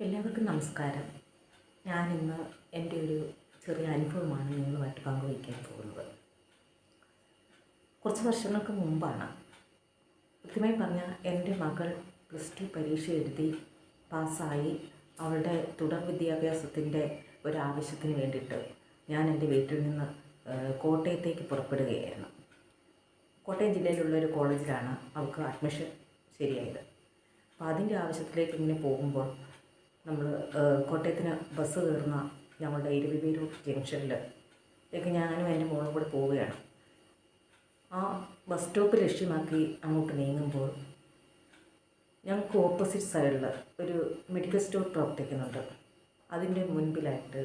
എല്ലാവർക്കും നമസ്കാരം. ഞാനിന്ന് എന്റെ ഒരു ചെറിയ അനുഭവമാണ് നിങ്ങളുമായിട്ട് പങ്കുവയ്ക്കാൻ പോകുന്നത്. കുറച്ച് വർഷങ്ങൾക്ക് മുമ്പാണ്. കൃത്യമായി പറഞ്ഞാൽ എന്റെ മകൾ പ്ലസ് ടു പരീക്ഷ എഴുതി പാസ്സായി. അവളുടെ തുടർ വിദ്യാഭ്യാസത്തിന്റെ ഒരാവശ്യത്തിന് വേണ്ടിയിട്ട് ഞാൻ എന്റെ വീട്ടിൽ നിന്ന് കോട്ടയത്തേക്ക് പുറപ്പെടുകയായിരുന്നു. കോട്ടയം ജില്ലയിലുള്ള ഒരു കോളേജിലാണ് അവൾക്ക് അഡ്മിഷൻ ശരിയായത്. അപ്പോൾ അതിന്റെ ആവശ്യത്തിലേക്ക് ഇങ്ങനെ പോകുമ്പോൾ നമ്മൾ കോട്ടയത്തിന് ബസ് കയറുന്ന ഞങ്ങളുടെ ഇരുവിപേരൂർ ജംഗ്ഷനിൽ ലേക്ക് ഞാനും എന്റെ മോളും കൂടെ പോവുകയാണ്. ആ ബസ് സ്റ്റോപ്പ് ലക്ഷ്യമാക്കി അങ്ങോട്ട് നീങ്ങുമ്പോൾ ഞങ്ങൾക്ക് ഓപ്പോസിറ്റ് സൈഡിൽ ഒരു മെഡിക്കൽ സ്റ്റോർ പ്രവർത്തിക്കുന്നുണ്ട്. അതിന്റെ മുൻപിലായിട്ട്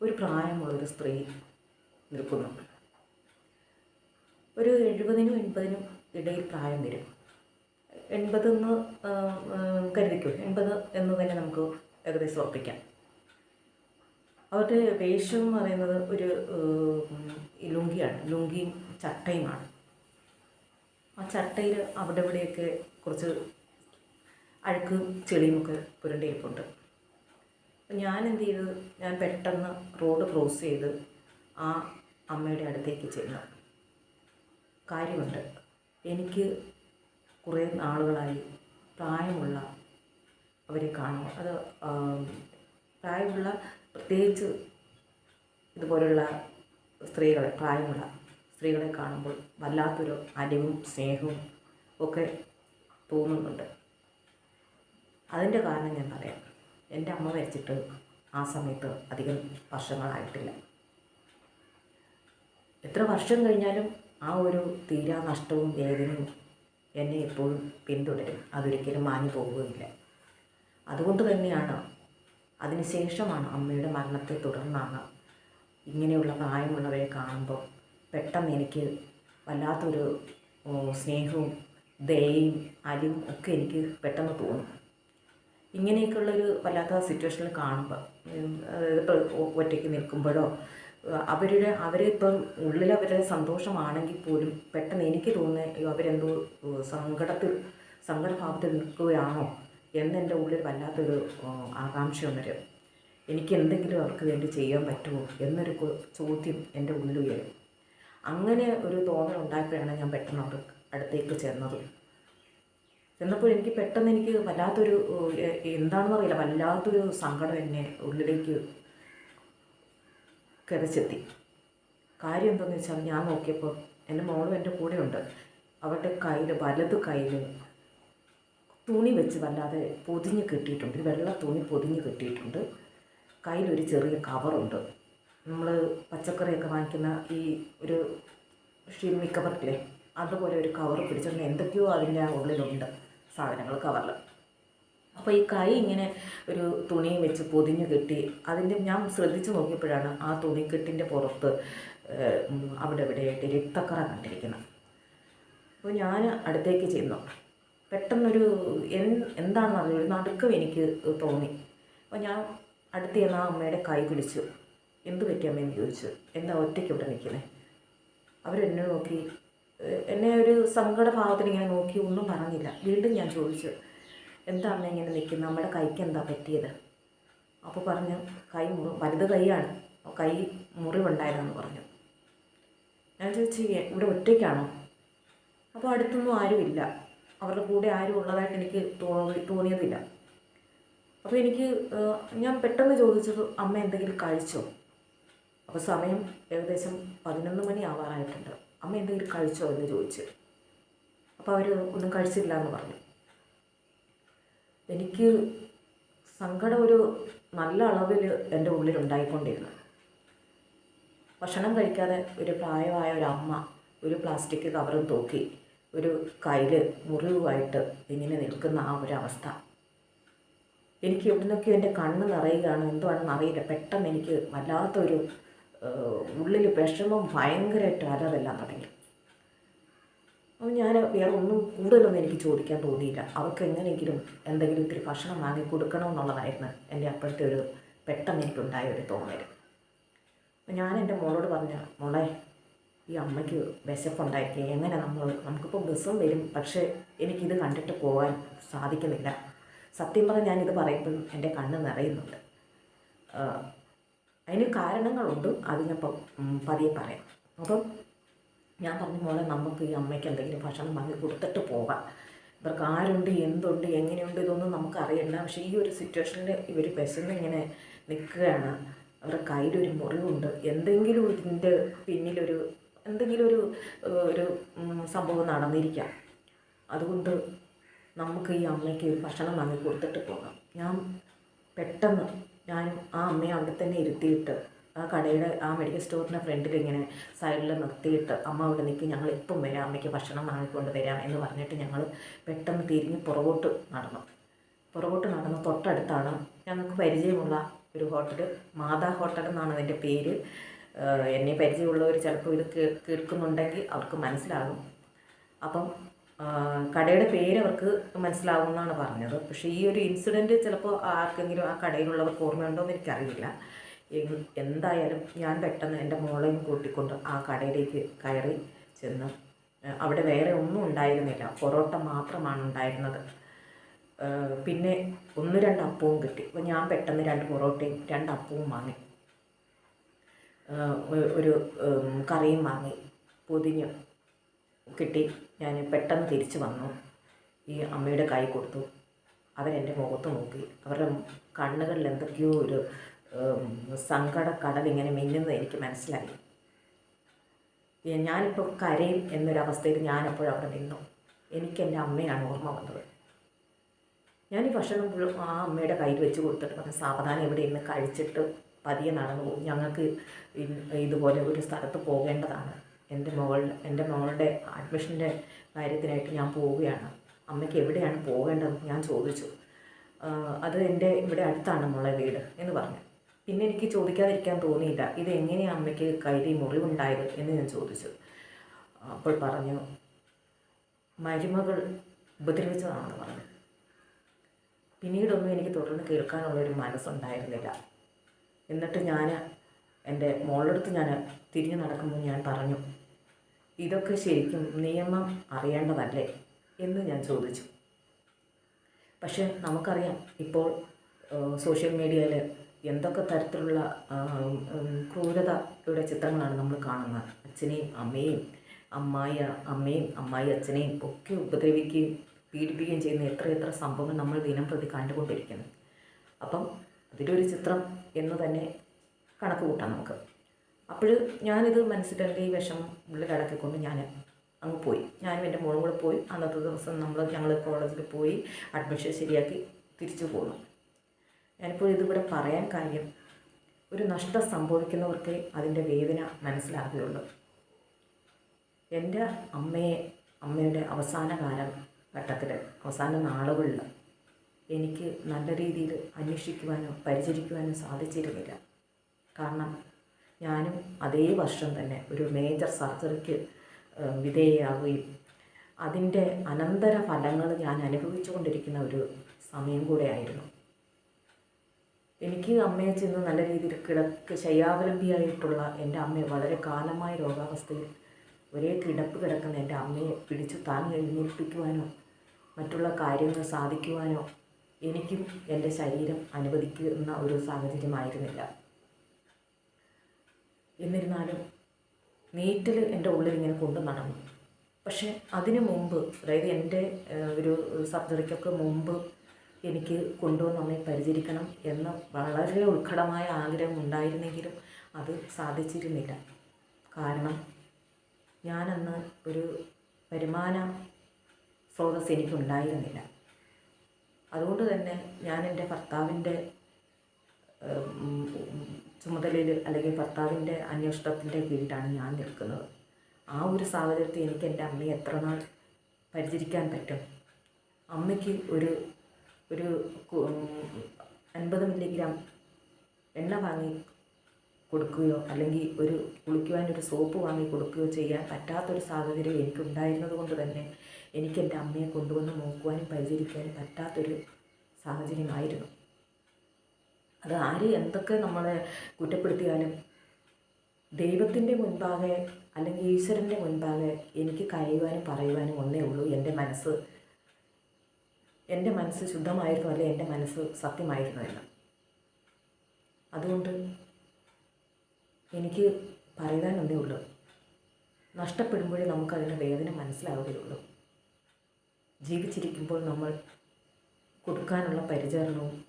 ഒരു പ്രായമുള്ളൊരു സ്ത്രീ നിൽക്കുന്നു ഒരു എഴുപതിനും എൺപതിനും ഇടയിൽ പ്രായം വരും. എൺപതെന്ന് കരുതിക്കോ? എൺപത് എന്ന് തന്നെ നമുക്ക് ഏകദേശം ഉറപ്പിക്കാം. അവരുടെ വേഷം എന്ന് പറയുന്നത് ഒരു ലുങ്കിയാണ്. ലുങ്കിയും ചട്ടയുമാണ്. ആ ചട്ടയിൽ അവിടെ ഇവിടെയൊക്കെ കുറച്ച് അഴുക്കും ചെളിയുമൊക്കെ പുരണ്ടിരിപ്പുണ്ട് ഞാൻ എന്ത് ചെയ്തു ഞാൻ പെട്ടെന്ന് റോഡ് ക്രോസ് ചെയ്ത് ആ അമ്മയുടെ അടുത്തേക്ക് ചെന്നു. കാര്യമുണ്ട്. എനിക്ക് കുറേ നാളുകളായി പ്രായമുള്ള അവരെ കാണുക അത് പ്രായമുള്ള പ്രത്യേകിച്ച് ഇതുപോലുള്ള സ്ത്രീകളെ പ്രായമുള്ള സ്ത്രീകളെ കാണുമ്പോൾ വല്ലാത്തൊരു അലിവും സ്നേഹവും ഒക്കെ തോന്നുന്നുണ്ട്. അതിന്റെ കാരണം ഞാൻ പറയാം. എന്റെ അമ്മ മരിച്ചിട്ട് ആ സമയത്ത് അധികം വർഷങ്ങളായിട്ടില്ല. എത്ര വർഷം കഴിഞ്ഞാലും ആ ഒരു തീരാ നഷ്ടവും വേദനയും എന്നെ എപ്പോഴും പിന്തുടരും. അതൊരിക്കലും മാഞ്ഞു പോകുകയില്ല. അതുകൊണ്ട് തന്നെയാണ് അതിനുശേഷമാണ് അമ്മയുടെ മരണത്തെ തുടർന്നാണ് ഇങ്ങനെയുള്ള പ്രായമുള്ളവരെ കാണുമ്പോൾ പെട്ടെന്ന് എനിക്ക് വല്ലാത്തൊരു സ്നേഹവും ദയയും അലിവും ഒക്കെ എനിക്ക് പെട്ടെന്ന് തോന്നും. ഇങ്ങനെയൊക്കെയുള്ളൊരു വല്ലാത്ത സിറ്റുവേഷനിൽ കാണുമ്പോൾ ഒറ്റയ്ക്ക് നിൽക്കുമ്പോഴോ അവരുടെ അവരിപ്പം ഉള്ളിൽ അവരുടെ സന്തോഷമാണെങ്കിൽ പോലും പെട്ടെന്ന് എനിക്ക് തോന്നുന്നത് അവരെന്തോ സങ്കടത്തിൽ സങ്കടഭാവത്തിൽ നിൽക്കുകയാണോ എന്നെന്റെ ഉള്ളിൽ വല്ലാത്തൊരു ആകാംക്ഷ ഉണരും എനിക്ക് എന്തെങ്കിലും അവർക്ക് വേണ്ടി ചെയ്യാൻ പറ്റുമോ എന്നൊരു ചോദ്യം എന്റെ ഉള്ളിൽ ഉയരും. അങ്ങനെ ഒരു തോന്നൽ ഉണ്ടായപ്പോഴാണ് ഞാൻ പെട്ടെന്ന് അവർ അടുത്തേക്ക് ചെന്നത്. ചെന്നപ്പോൾ എനിക്ക് പെട്ടെന്ന് എനിക്ക് വല്ലാത്തൊരു എന്താണെന്നറിയില്ല. വല്ലാത്തൊരു സങ്കടം എന്നെ ഉള്ളിലേക്ക് കിതച്ചെത്തി കാര്യം എന്താണെന്ന് വെച്ചാൽ ഞാൻ നോക്കിയപ്പോൾ എന്റെ മോളും എന്റെ ഉണ്ട്. അവരുടെ കയ്യിൽ വലത് കയ്യിൽ തുണി വെച്ച് വല്ലാതെ പൊതിഞ്ഞ് കെട്ടിയിട്ടുണ്ട്. വെള്ള തുണി പൊതിഞ്ഞ് കെട്ടിയിട്ടുണ്ട്. കയ്യിലൊരു ചെറിയ കവറുണ്ട്. നമ്മൾ പച്ചക്കറിയൊക്കെ വാങ്ങിക്കുന്ന ഈ ഒരു ഷിമ്മി കവറില്ലേ അതുപോലെ ഒരു കവർ പിടിച്ചിട്ടുണ്ട് എന്തൊക്കെയോ അതിന്റെ ഉള്ളിലുണ്ട് സാധനങ്ങൾ കവറിൽ അപ്പോൾ ഈ കൈ ഇങ്ങനെ ഒരു തുണിയും വെച്ച് പൊതിഞ്ഞു കെട്ടി അതിന്റെ ഞാൻ ശ്രദ്ധിച്ചു നോക്കിയപ്പോഴാണ് ആ തുണിക്കെട്ടിന്റെ പുറത്ത് അവിടെ ഇവിടെയായിട്ട് രക്തക്കറ കണ്ടിരിക്കുന്നത്. അപ്പോൾ ഞാൻ അടുത്തേക്ക് ചെന്നു. പെട്ടെന്നൊരു എൻ എന്താണെന്ന് അറിയില്ല ഒരു നടുക്കം എനിക്ക് തോന്നി. അപ്പോൾ ഞാൻ അടുത്ത് ചെന്ന് ആ അമ്മയുടെ കൈ പിടിച്ചു. എന്ത് പറ്റിയമ്മയെന്ന് ചോദിച്ചു. എന്താ ഒറ്റയ്ക്ക് ഇവിടെ നിൽക്കുന്നത് അവരെന്നെ നോക്കി എന്നെ ഒരു സങ്കടഭാവത്തിൽ ഇങ്ങനെ നോക്കി ഒന്നും പറഞ്ഞില്ല. വീണ്ടും ഞാൻ ചോദിച്ചു. എന്താ അമ്മ ഇങ്ങനെ നിൽക്കുന്നത്? നമ്മുടെ കൈക്ക് എന്താ പറ്റിയത്? അപ്പോൾ പറഞ്ഞു കൈ മുറി വലുത് കൈയാണ്. കൈ മുറിവുണ്ടായതെന്ന് പറഞ്ഞു. ഞാൻ ചോദിച്ചു ഇവിടെ ഒറ്റയ്ക്കാണോ? അപ്പോൾ അടുത്തൊന്നും ആരുമില്ല അവരുടെ കൂടെ ആരും ഉള്ളതായിട്ട് എനിക്ക് തോന്നി തോന്നിയതില്ല. അപ്പോൾ എനിക്ക് ഞാൻ പെട്ടെന്ന് ചോദിച്ചത് അമ്മ എന്തെങ്കിലും കഴിച്ചോ? അപ്പോൾ സമയം ഏകദേശം പതിനൊന്ന് മണി ആവാറായിട്ടുണ്ട്. അമ്മ എന്തെങ്കിലും കഴിച്ചോ? എന്ന് ചോദിച്ചു. അപ്പോൾ അവർ ഒന്നും കഴിച്ചില്ല എന്ന് പറഞ്ഞു. എനിക്ക് സങ്കടം ഒരു നല്ല അളവിൽ എന്റെ ഉള്ളിൽ ഉണ്ടായിക്കൊണ്ടിരുന്നു. ഭക്ഷണം കഴിക്കാതെ ഒരു പ്രായമായ ഒരു അമ്മ ഒരു പ്ലാസ്റ്റിക് കവറും തൂക്കി ഒരു കയ്യിൽ മുറിവുമായിട്ട് ഇങ്ങനെ നിൽക്കുന്ന ആ ഒരു അവസ്ഥ. എനിക്ക് എവിടുന്നൊക്കെ എന്റെ കണ്ണ് നിറയുകയാണ് എന്തുവാണെന്ന് അറിയില്ല. പെട്ടെന്ന് എനിക്ക് വല്ലാത്തൊരു ഉള്ളിൽ വിഷമം ഭയങ്കരമായിട്ട് അലറെല്ലാം തുടങ്ങി. അപ്പോൾ ഞാൻ വേറെ ഒന്നും കൂടുതലൊന്നും എനിക്ക് ചോദിക്കാൻ തോന്നിയില്ല. അവർക്ക് എങ്ങനെയെങ്കിലും എന്തെങ്കിലും ഇത്തിരി ഭക്ഷണം വാങ്ങി കൊടുക്കണമെന്നുള്ളതായിരുന്നു എന്റെ അപ്പോഴത്തെ ഒരു പെട്ടെന്ന് എനിക്കുണ്ടായ ഒരു തോന്നൽ അപ്പോൾ ഞാൻ എന്റെ മോളോട് പറഞ്ഞ മോളെ ഈ അമ്മയ്ക്ക് വിശപ്പുണ്ടായിരിക്കുക എങ്ങനെ നമ്മൾ നമുക്കിപ്പോൾ ബസ്സും വരും പക്ഷേ എനിക്കിത് കണ്ടിട്ട് പോകാൻ സാധിക്കുന്നില്ല. സത്യം പറഞ്ഞാൽ ഞാനിത് പറയുമ്പോൾ എന്റെ കണ്ണ് നിറയുന്നുണ്ട്. അതിന് കാരണങ്ങളുണ്ട്. അത് ഞാൻ പതിയെ പറയാം. അപ്പം ഞാൻ പറഞ്ഞ പോലെ നമുക്ക് ഈ അമ്മയ്ക്ക് എന്തെങ്കിലും ഭക്ഷണം വാങ്ങി കൊടുത്തിട്ട് പോകാം. ഇവർക്ക് ആരുണ്ട് എന്തുണ്ട് എങ്ങനെയുണ്ട് ഇതൊന്നും നമുക്കറിയില്ല പക്ഷേ ഈ ഒരു സിറ്റുവേഷനിൽ ഇവർ വിശന്ന് ഇങ്ങനെ നിൽക്കുകയാണ്. അവരുടെ കയ്യിലൊരു മുറിവുണ്ട്. എന്തെങ്കിലും ഇതിന്റെ പിന്നിലൊരു എന്തെങ്കിലും ഒരു ഒരു സംഭവം നടന്നിരിക്കാം. അതുകൊണ്ട് നമുക്ക് ഈ അമ്മയ്ക്ക് ഒരു ഭക്ഷണം വാങ്ങി കൊടുത്തിട്ട് പോകാം. ഞാൻ പെട്ടെന്ന് ഞാനും ആ അമ്മയെ അവിടെ തന്നെ ഇരുത്തിയിട്ട് ആ കടയുടെ ആ മെഡിക്കൽ സ്റ്റോറിന്റെ ഫ്രണ്ടിൽ ഇങ്ങനെ സൈഡിൽ നിർത്തിയിട്ട് അമ്മ അവിടെ നിൽക്കും ഞങ്ങൾ ഇപ്പം വരാം? അമ്മയ്ക്ക് ഭക്ഷണം വാങ്ങിക്കൊണ്ട് വരാം എന്ന് പറഞ്ഞിട്ട് ഞങ്ങൾ പെട്ടെന്ന് തിരിഞ്ഞ് പുറകോട്ട് നടന്നു. പുറകോട്ട് നടന്ന് തൊട്ടടുത്താണ് ഞങ്ങൾക്ക് പരിചയമുള്ള ഒരു ഹോട്ടൽ മാതാ ഹോട്ടൽ എന്നാണ് അതിന്റെ പേര്. എന്നെ പരിചയമുള്ളവർ ചിലപ്പോൾ ഇത് കേൾക്കുന്നുണ്ടെങ്കിൽ അവർക്ക് മനസ്സിലാകും. അപ്പം കടയുടെ പേര് അവർക്ക് മനസ്സിലാവും എന്നാണ് പറഞ്ഞത്. പക്ഷേ ഈ ഒരു ഇൻസിഡന്റ് ചിലപ്പോൾ ആർക്കെങ്കിലും ആ കടയിലുള്ളവർക്ക് ഓർമ്മയുണ്ടോ എന്ന് എനിക്കറിയില്ല. എന്തായാലും ഞാൻ പെട്ടെന്ന് എന്റെ മോളെയും കൂട്ടിക്കൊണ്ട് ആ കടയിലേക്ക് കയറി ചെന്ന് അവിടെ വേറെ ഒന്നും ഉണ്ടായിരുന്നില്ല. പൊറോട്ട മാത്രമാണ് ഉണ്ടായിരുന്നത്. പിന്നെ ഒന്ന് രണ്ട് അപ്പവും കിട്ടി. അപ്പോൾ ഞാൻ പെട്ടെന്ന് രണ്ട് പൊറോട്ടയും രണ്ട് അപ്പവും വാങ്ങി. ഒരു കറിയും വാങ്ങി. പൊതിഞ്ഞ് കിട്ടി. ഞാൻ പെട്ടെന്ന് തിരിച്ചു വന്നു. ഈ അമ്മയുടെ കൈ കൊടുത്തു. അവരെന്റെ മുഖത്ത് നോക്കി. അവരുടെ കണ്ണുകളിൽ എന്തൊക്കെയോ ഒരു ഉം, സങ്കട കടൽ ഇങ്ങനെ മിന്നുന്നത് എനിക്ക് മനസ്സിലായി. ഞാനിപ്പോൾ കരയും എന്നൊരവസ്ഥയിൽ ഞാനപ്പോൾ അവിടെ നിന്നു. എനിക്ക് എന്റെ അമ്മയാണ് ഓർമ്മ വന്നത്. ഞാൻ ഈ ഭക്ഷണം ആ അമ്മയുടെ കയ്യിൽ വെച്ച് കൊടുത്തിട്ട് പറഞ്ഞു സാവധാനം ഇവിടെ ഇന്ന് കഴിച്ചിട്ട് പതിയെ നടന്നു പോകും. ഞങ്ങൾക്ക് ഇതുപോലെ ഒരു സ്ഥലത്ത് പോകേണ്ടതാണ്. എന്റെ മകളുടെ എന്റെ മകളുടെ അഡ്മിഷന്റെ കാര്യത്തിനായിട്ട് ഞാൻ പോവുകയാണ്. അമ്മയ്ക്ക് എവിടെയാണ് പോകേണ്ടതെന്ന് ഞാൻ ചോദിച്ചു. അത് എന്റെ ഇവിടെ അടുത്താണ് മോളെ വീട് എന്ന് പറഞ്ഞു. പിന്നെ എനിക്ക് ചോദിക്കാതിരിക്കാൻ തോന്നിയില്ല. ഇത് എങ്ങനെയാണ് അമ്മയ്ക്ക് കയ്യിൽ മുറിവുണ്ടായത് എന്ന് ഞാൻ ചോദിച്ചു. അപ്പോൾ പറഞ്ഞു മരുമകൾ ഉപദ്രവിച്ചതാണെന്ന് പറഞ്ഞു. പിന്നീടൊന്നും എനിക്ക് തുടർന്ന് കേൾക്കാനുള്ളൊരു മനസ്സുണ്ടായിരുന്നില്ല. എന്നിട്ട് ഞാൻ എന്റെ മോളടുത്ത് ഞാൻ തിരിഞ്ഞു നടക്കുമ്പോൾ ഞാൻ പറഞ്ഞു ഇതൊക്കെ ശരിക്കും നിയമം അറിയേണ്ടതല്ലേ? എന്ന് ഞാൻ ചോദിച്ചു. പക്ഷേ നമുക്കറിയാം ഇപ്പോൾ സോഷ്യൽ മീഡിയയിൽ എന്തൊക്കെ തരത്തിലുള്ള ക്രൂരതയുടെ ചിത്രങ്ങളാണ് നമ്മൾ കാണുന്നത്? അച്ഛനെയും അമ്മയെയും അമ്മായി അമ്മയും അമ്മായി അച്ഛനെയും ഒക്കെ ഉപദ്രവിക്കുകയും പീഡിപ്പിക്കുകയും ചെയ്യുന്ന എത്ര എത്ര സംഭവങ്ങൾ നമ്മൾ ദിനം പ്രതി കണ്ടുകൊണ്ടിരിക്കുന്നു. അപ്പം അതിലൊരു ചിത്രം എന്ന് തന്നെ കണക്ക് കൂട്ടാം നമുക്ക്. അപ്പോൾ ഞാനിത് മനസ്സിൽ ഈ ഉള്ളിൽ അടക്കിക്കൊണ്ട് ഞാൻ അങ്ങ് പോയി. ഞാനും എന്റെ മോളും കൂടെ പോയി. അന്നത്തെ ദിവസം നമ്മൾ ഞങ്ങൾ കോളേജിൽ പോയി അഡ്മിഷൻ ശരിയാക്കി തിരിച്ചു പോന്നു. ഞാനിപ്പോൾ ഇതിവിടെ പറയാൻ കാര്യം ഒരു നഷ്ടം സംഭവിക്കുന്നവർക്ക് അതിന്റെ വേദന മനസ്സിലാകുകയുള്ളൂ എന്റെ അമ്മയെ അമ്മയുടെ അവസാന കാലം ഘട്ടത്തിൽ അവസാന നാളുകളിൽ എനിക്ക് നല്ല രീതിയിൽ അന്വേഷിക്കുവാനോ പരിചരിക്കുവാനോ സാധിച്ചിരുന്നില്ല. കാരണം ഞാനും അതേ വർഷം തന്നെ ഒരു മേജർ സർജറിക്ക് വിധേയയാവുകയും അതിന്റെ അനന്തര ഫലങ്ങൾ ഞാൻ അനുഭവിച്ചുകൊണ്ടിരിക്കുന്ന ഒരു സമയം കൂടെയായിരുന്നു എനിക്ക് അമ്മയെ ചെന്ന് നല്ല രീതിയിൽ കിടക്ക് ശയ്യാവലംബിയായിട്ടുള്ള എന്റെ അമ്മയെ വളരെ കാലമായ രോഗാവസ്ഥയിൽ ഒരേ കിടപ്പ് കിടക്കുന്ന എന്റെ അമ്മയെ പിടിച്ചു താങ്ങി എഴുന്നേൽപ്പിക്കുവാനോ മറ്റുള്ള കാര്യങ്ങൾ സാധിക്കുവാനോ എനിക്കും എന്റെ ശരീരം അനുവദിക്കുന്ന ഒരു സാഹചര്യമായിരുന്നില്ല. എന്നിരുന്നാലും നീറ്റിൽ എന്റെ ഉള്ളിൽ ഇങ്ങനെ കൊണ്ടു നടന്നു. പക്ഷേ അതിനു മുമ്പ് അതായത് എന്റെ ഒരു സർജറിക്കൊക്കെ മുമ്പ് എനിക്ക് കൊണ്ടുവന്ന് അമ്മയെ പരിചരിക്കണം എന്ന് വളരെ ഉത്കടമായ ആഗ്രഹം ഉണ്ടായിരുന്നെങ്കിലും അത് സാധിച്ചിരുന്നില്ല. കാരണം ഞാനന്ന് ഒരു വരുമാന സ്രോതസ് എനിക്കുണ്ടായിരുന്നില്ല. അതുകൊണ്ട് തന്നെ ഞാൻ എന്റെ ഭർത്താവിന്റെ ചുമതലയിൽ അല്ലെങ്കിൽ ഭർത്താവിന്റെ അന്വേഷണത്തിന്റെ കീഴിലാണ് ഞാൻ നിൽക്കുന്നത്. ആ ഒരു സാഹചര്യത്തിൽ എനിക്ക് എന്റെ അമ്മയെ എത്ര നാൾ പരിചരിക്കാൻ പറ്റും? അമ്മയ്ക്ക് ഒരു ഒരു അൻപത് മില്ലിഗ്രാം എണ്ണ വാങ്ങി കൊടുക്കുകയോ അല്ലെങ്കിൽ ഒരു കുളിക്കുവാൻ ഒരു സോപ്പ് വാങ്ങി കൊടുക്കുകയോ ചെയ്യാൻ പറ്റാത്തൊരു സാഹചര്യം എനിക്കുണ്ടായിരുന്നത് കൊണ്ട് തന്നെ എനിക്ക് എന്റെ അമ്മയെ കൊണ്ടുവന്ന് നോക്കുവാനും പരിചരിക്കാനും പറ്റാത്തൊരു സാഹചര്യമായിരുന്നു. അത് ആര് എന്തൊക്കെ നമ്മളെ കുറ്റപ്പെടുത്തിയാലും ദൈവത്തിന്റെ മുൻപാകെ അല്ലെങ്കിൽ ഈശ്വരന്റെ മുൻപാകെ എനിക്ക് കരയുവാനും പറയുവാനും ഒന്നേ ഉള്ളൂ എന്റെ മനസ്സ്. എന്റെ മനസ്സ് ശുദ്ധമായിരുന്നു അല്ലെ എന്റെ മനസ്സ് സത്യമായിരുന്നു എന്ന് അതുകൊണ്ട് എനിക്ക് പറയാനൊന്നേ ഉള്ളൂ. നഷ്ടപ്പെടുമ്പോഴേ നമുക്കതിന്റെ വേദന മനസ്സിലാവുകയുള്ളൂ. ജീവിച്ചിരിക്കുമ്പോൾ നമ്മൾ കൊടുക്കാനുള്ള പരിചരണവും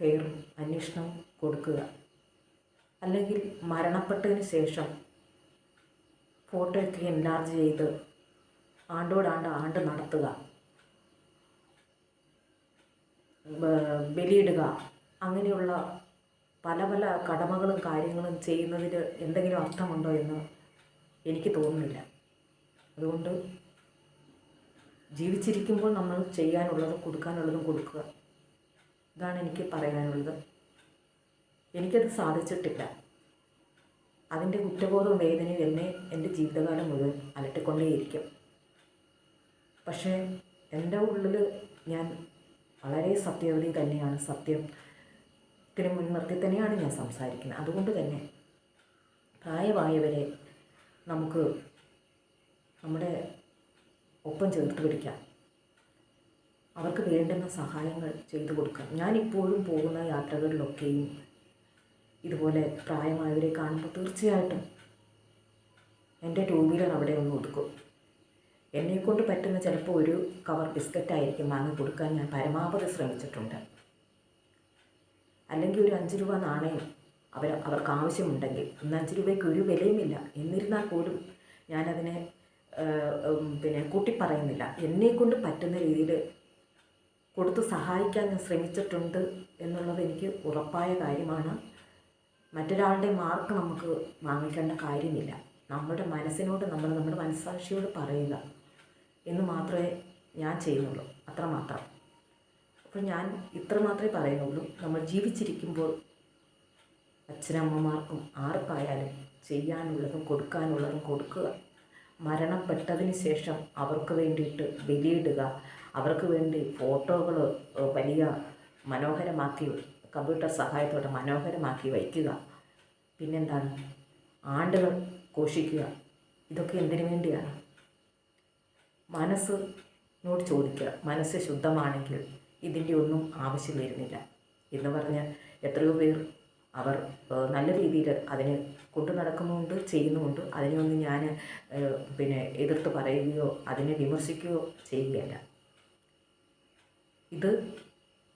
കെയറും അന്വേഷണവും കൊടുക്കുക. അല്ലെങ്കിൽ മരണപ്പെട്ടതിന് ശേഷം ഫോട്ടോയൊക്കെ എൻലാർജ് ചെയ്ത് ആണ്ടോടാണ്ട് ആണ്ട് നടത്തുക. ബലിയിടുക. അങ്ങനെയുള്ള പല പല കടമകളും കാര്യങ്ങളും ചെയ്യുന്നതിൽ എന്തെങ്കിലും അർത്ഥമുണ്ടോ എന്ന് എനിക്ക് തോന്നുന്നില്ല. അതുകൊണ്ട് ജീവിച്ചിരിക്കുമ്പോൾ നമ്മൾ ചെയ്യാനുള്ളതും കൊടുക്കാനുള്ളതും കൊടുക്കുക. ഇതാണ് എനിക്ക് പറയാനുള്ളത്. എനിക്കത് സാധിച്ചിട്ടില്ല. അതിന്റെ കുറ്റബോധവും വേദനയും എന്നെ എന്റെ ജീവിതകാലം മുഴുവൻ അലട്ടിക്കൊണ്ടേയിരിക്കും. പക്ഷേ എന്റെ ഉള്ളിൽ ഞാൻ വളരെ സത്യവതി തന്നെയാണ് സത്യത്തിന് മുൻനിർത്തി തന്നെയാണ് ഞാൻ സംസാരിക്കുന്നത്. അതുകൊണ്ട് തന്നെ പ്രായമായവരെ നമുക്ക് നമ്മുടെ ഒപ്പം ചേർത്ത് പിടിക്കാം. അവർക്ക് വേണ്ടുന്ന സഹായങ്ങൾ ചെയ്തു കൊടുക്കാം. ഞാനിപ്പോഴും പോകുന്ന യാത്രകളിലൊക്കെയും ഇതുപോലെ പ്രായമായവരെ കാണുമ്പോൾ തീർച്ചയായിട്ടും എന്റെ ടൂ വീലർ അവിടെ ഒന്ന് ഒതുക്കും. എന്നെക്കൊണ്ട് പറ്റുന്ന ചിലപ്പോൾ ഒരു കവർ ബിസ്ക്കറ്റായിരിക്കും വാങ്ങി കൊടുക്കാൻ ഞാൻ പരമാവധി ശ്രമിച്ചിട്ടുണ്ട്. അല്ലെങ്കിൽ ഒരു അഞ്ച് രൂപ നാണയം അവർ അവർക്ക് ആവശ്യമുണ്ടെങ്കിൽ ഇന്ന് അഞ്ച് രൂപയ്ക്ക് ഒരു വിലയുമില്ല. എന്നിരുന്നാൽ പോലും ഞാനതിനെ പിന്നെ കൂട്ടി പിന്നെ കൂട്ടിപ്പറയുന്നില്ല. എന്നെക്കൊണ്ട് പറ്റുന്ന രീതിയിൽ കൊടുത്ത് സഹായിക്കാൻ ഞാൻ ശ്രമിച്ചിട്ടുണ്ട് എന്നുള്ളത് എനിക്ക് ഉറപ്പായ കാര്യമാണ്. മറ്റൊരാളുടെ മാർക്ക് നമുക്ക് വാങ്ങിക്കേണ്ട കാര്യമില്ല. നമ്മുടെ മനസ്സിനോട് നമ്മൾ നമ്മുടെ മനസ്സാക്ഷിയോട് പറയുക. എന്ന് മാത്രമേ ഞാൻ ചെയ്യുന്നുള്ളൂ. അത്രമാത്രം അപ്പോൾ ഞാൻ ഇത്ര മാത്രമേ പറയുന്നുള്ളൂ. നമ്മൾ ജീവിച്ചിരിക്കുമ്പോൾ അച്ഛനമ്മമാർക്കും ആർക്കായാലും ചെയ്യാനുള്ളതും കൊടുക്കാനുള്ളതും കൊടുക്കുക. മരണപ്പെട്ടതിന് ശേഷം അവർക്ക് വേണ്ടിയിട്ട് ബലിയിടുക അവർക്ക് വേണ്ടി ഫോട്ടോകൾ വലിയ മനോഹരമാക്കി കമ്പ്യൂട്ടർ സഹായത്തോടെ മനോഹരമാക്കി വയ്ക്കുക. പിന്നെന്താണ്? ആണ്ടുകൾ ഘോഷിക്കുക ഇതൊക്കെ എന്തിനു വേണ്ടിയാണ്? മനസ്സിനോട് ചോദിക്കുക. മനസ്സ് ശുദ്ധമാണെങ്കിൽ ഇതിന്റെ ഒന്നും ആവശ്യം വരുന്നില്ല. എന്ന് പറഞ്ഞാൽ എത്രയോ പേർ അവർ നല്ല രീതിയിൽ അതിനെ കൊണ്ടു നടക്കുന്നുമുണ്ട് ചെയ്യുന്നുമുണ്ട്. അതിനെയൊന്നും ഞാൻ പിന്നെ എതിർത്ത് പറയുകയോ അതിനെ വിമർശിക്കുകയോ ചെയ്യുകയല്ല. ഇത്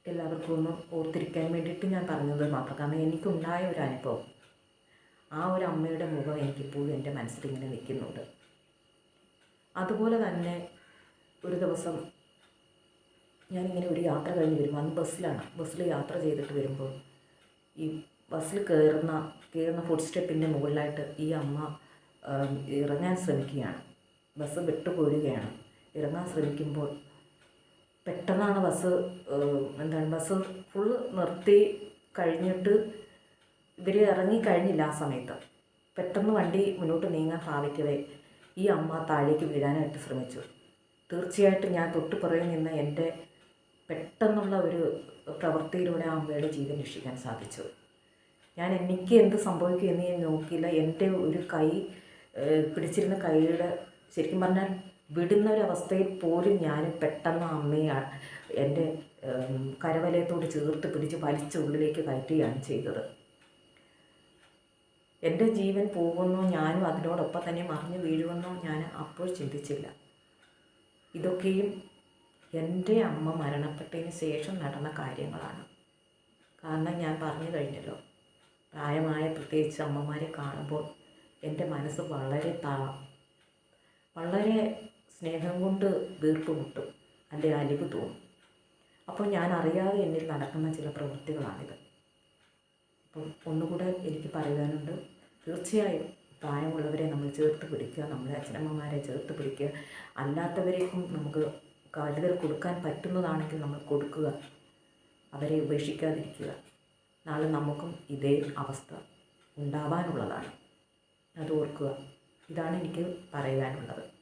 എല്ലാവർക്കും ഒന്ന് ഓർത്തിരിക്കാൻ വേണ്ടിയിട്ട് ഞാൻ പറഞ്ഞത് മാത്രം. കാരണം എനിക്കുണ്ടായ ഒരു അനുഭവം. ആ ഒരു അമ്മയുടെ മുഖം എനിക്കിപ്പോഴും എന്റെ മനസ്സിലിങ്ങനെ നിൽക്കുന്നുണ്ട്. അതുപോലെ തന്നെ ഒരു ദിവസം ഞാനിങ്ങനെ ഒരു യാത്ര കഴിഞ്ഞ് വരുമ്പോൾ അന്ന് ബസ്സിലാണ്. ബസ്സിൽ യാത്ര ചെയ്തിട്ട് വരുമ്പോൾ ഈ ബസ്സിൽ കയറുന്ന കയറുന്ന ഫുഡ് സ്റ്റെപ്പിന്റെ മുകളിലായിട്ട് ഈ അമ്മ ഇറങ്ങാൻ ശ്രമിക്കുകയാണ്. ബസ് വിട്ടുപോരുകയാണ്. ഇറങ്ങാൻ ശ്രമിക്കുമ്പോൾ പെട്ടെന്നാണ് ബസ് എന്താണ് ബസ് ഫുള്ള് നിർത്തി കഴിഞ്ഞിട്ട് ഇവർ ഇറങ്ങി കഴിഞ്ഞില്ല ആ സമയത്ത്. പെട്ടെന്ന് വണ്ടി മുന്നോട്ട് നീങ്ങാൻ ഭാവിക്കവേ ഈ അമ്മ താഴേക്ക് വീഴാനായിട്ട് ശ്രമിച്ചു. തീർച്ചയായിട്ടും ഞാൻ തൊട്ട് പുറകിൽ നിന്ന് എന്റെ പെട്ടെന്നുള്ള ഒരു പ്രവൃത്തിയിലൂടെ ആ അമ്മയുടെ ജീവൻ രക്ഷിക്കാൻ സാധിച്ചു. ഞാൻ എനിക്ക് എന്ത് സംഭവിക്കും എന്ന് ഞാൻ നോക്കിയില്ല. എന്റെ ഒരു കൈ പിടിച്ചിരുന്ന കൈയുടെ ശരിക്കും പറഞ്ഞാൽ വിടുന്ന ഒരവസ്ഥയിൽ പോലും ഞാൻ പെട്ടെന്ന് അമ്മയെ എന്റെ കരവലയത്തോട് ചേർത്ത് പിടിച്ച് വലിച്ച ഉള്ളിലേക്ക് കയറ്റുകയാണ് ചെയ്തത്. എന്റെ ജീവൻ പോകുന്നോ ഞാനും അതിനോടൊപ്പം തന്നെ മറിഞ്ഞു വീഴുമെന്നോ ഞാൻ അപ്പോൾ ചിന്തിച്ചില്ല. ഇതൊക്കെയും എന്റെ അമ്മ മരണപ്പെട്ടതിന് ശേഷം നടന്ന കാര്യങ്ങളാണ്. കാരണം ഞാൻ പറഞ്ഞു കഴിഞ്ഞല്ലോ പ്രായമായ പ്രത്യേകിച്ച് അമ്മമാരെ കാണുമ്പോൾ എന്റെ മനസ്സ് വളരെ താ വളരെ സ്നേഹം കൊണ്ട് വീർപ്പ് മുട്ടും അല്ലെ അലിവ് തോന്നും. അപ്പോൾ ഞാൻ അറിയാതെ എന്നിൽ നടക്കുന്ന ചില പ്രവൃത്തികളാണിത്. ഒന്നുകൂടെ എനിക്ക് പറയുവാനുണ്ട് തീർച്ചയായും പ്രായമുള്ളവരെ നമ്മൾ ചേർത്ത് പിടിക്കുക നമ്മുടെ അച്ഛനമ്മമാരെ ചേർത്ത് പിടിക്കുക. അല്ലാത്തവരേക്കും നമുക്ക് കരുതൽ കൊടുക്കാൻ പറ്റുന്നതാണെങ്കിൽ നമ്മൾ കൊടുക്കുക. അവരെ ഉപേക്ഷിക്കാതിരിക്കുക. നാളെ നമുക്കും ഇതേ അവസ്ഥ ഉണ്ടാവാനുള്ളതാണ്. അത് ഓർക്കുക. ഇതാണ് എനിക്ക് പറയുവാനുള്ളത്